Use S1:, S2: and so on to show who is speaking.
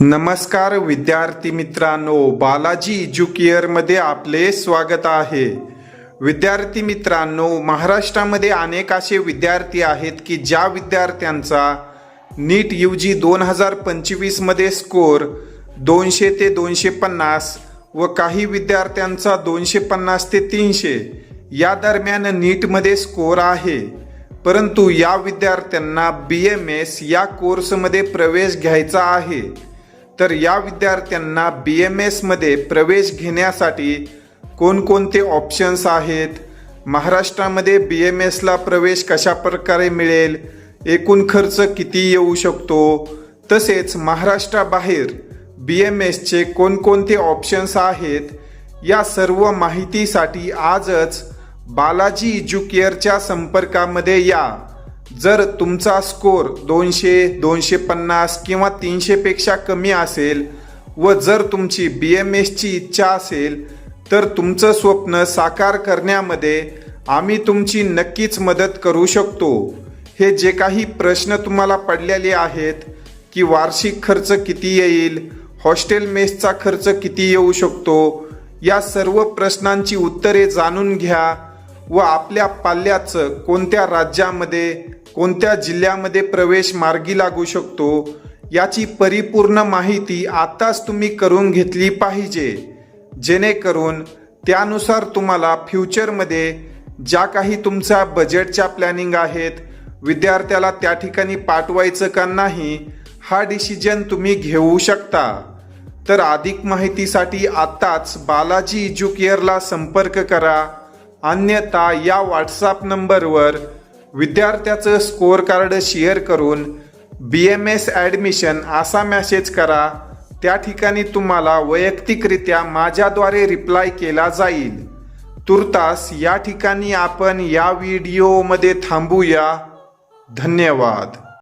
S1: नमस्कार विद्यार्थी मित्रांनो बालाजी एज्युकेअरमध्ये आपले स्वागत आहे. विद्यार्थी मित्रांनो महाराष्ट्रामध्ये अनेक असे विद्यार्थी आहेत की ज्या विद्यार्थ्यांचा नीट यू जी दोन हजार पंचवीसमध्ये स्कोर दोनशे ते दोनशे पन्नास व काही विद्यार्थ्यांचा दोनशे पन्नास ते तीनशे या दरम्यान नीटमध्ये स्कोर आहे. परंतु या विद्यार्थ्यांना बी एम एस या कोर्समध्ये प्रवेश घ्यायचा आहे. तर या विद्यार्थ्यांना बी एम एसमध्ये प्रवेश घेण्यासाठी कोणकोणते ऑप्शन्स आहेत? महाराष्ट्रामध्ये बी एम एसला प्रवेश कशा प्रकारे मिळेल? एकूण खर्च किती येऊ शकतो? तसेच महाराष्ट्राबाहेर बी एम एसचे कोणकोणते ऑप्शन्स आहेत? या सर्व माहितीसाठी आजच बालाजी एज्युकेअरच्या संपर्कामध्ये या. जर तुमचा स्कोर दोनशे दोनशे पन्नास किंवा तीनशेपेक्षा कमी असेल व जर तुमची बी एम एसची इच्छा असेल तर तुमचं स्वप्न साकार करण्यामध्ये आम्ही तुमची नक्कीच मदत करू शकतो. हे जे काही प्रश्न तुम्हाला पडलेले आहेत की वार्षिक खर्च किती येईल हॉस्टेल मेसचा खर्च किती येऊ शकतो या सर्व प्रश्नांची उत्तरे जाणून घ्या. व आपल्या पाल्याचं कोणत्या राज्यामध्ये कोणत्या जिल्ह्यामध्ये प्रवेश मार्गी लागू शकतो याची परिपूर्ण माहिती आताच तुम्ही करून घेतली पाहिजे. जेणेकरून त्यानुसार तुम्हाला फ्युचरमध्ये ज्या काही तुमच्या बजेटच्या प्लॅनिंग आहेत विद्यार्थ्याला त्या ठिकाणी पाठवायचं का नाही हा डिसिजन तुम्ही घेऊ शकता. तर अधिक माहितीसाठी आत्ताच बालाजी एज्युकेअरला संपर्क करा. अन्यथा या व्हॉट्सॲप नंबरवर विद्यार्थ्याचं स्कोअर कार्ड शेअर करून बी एम एस ॲडमिशन असा मॅसेज करा. त्या ठिकाणी तुम्हाला वैयक्तिकरित्या माझ्याद्वारे रिप्लाय केला जाईल. तुर्तास या ठिकाणी आपण या व्हिडिओमध्ये थांबूया. धन्यवाद.